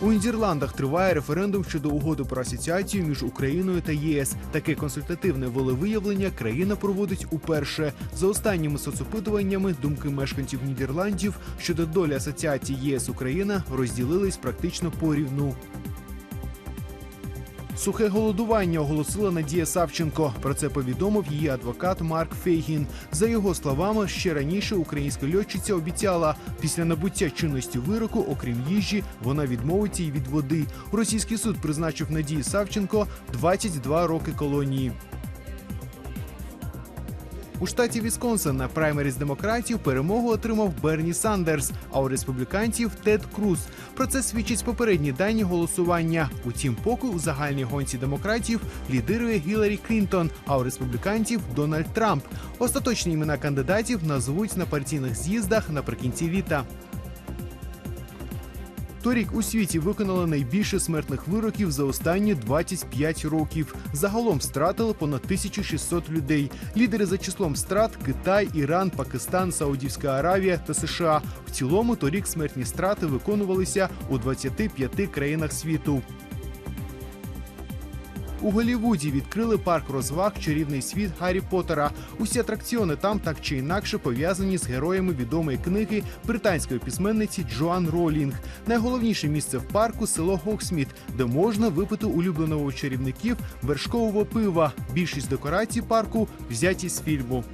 У Нідерландах триває референдум щодо угоди про асоціацію між Україною та ЄС. Таке консультативне волевиявлення країна проводить уперше. За останніми соцопитуваннями думки мешканців Нідерландів щодо долі асоціації ЄС Україна розділились практично порівну. Сухе голодування оголосила Надія Савченко. Про це повідомив її адвокат Марк Фейгін. За його словами, ще раніше українська льотчиця обіцяла, після набуття чинності вироку, окрім їжі, вона відмовиться й від води. Російський суд призначив Надії Савченко 22 роки колонії. У штаті Вісконсин на праймеріз демократів перемогу отримав Берні Сандерс, а у республіканців Тед Круз. Про це свідчать попередні дані голосування. Утім, поки у загальній гонці демократів лідирує Гіларі Клінтон, а у республіканців Дональд Трамп. Остаточні імена кандидатів назвуть на партійних з'їздах наприкінці літа. Торік у світі виконали найбільше смертних вироків за останні 25 років. Загалом стратили понад 1600 людей. Лідери за числом страт Китай, Іран, Пакистан, Саудівська Аравія та США. В цілому торік смертні страти виконувалися у 25 країнах світу. У Голлівуді відкрили парк розваг Чарівний світ Гаррі Поттера. Усі атракціони там так чи інакше пов'язані з героями відомої книги британської письменниці Джоан Ролінг. Найголовніше місце в парку село Гоксміт, де можна випити улюбленого чарівників вершкового пива. Більшість декорацій парку взяті з фільму.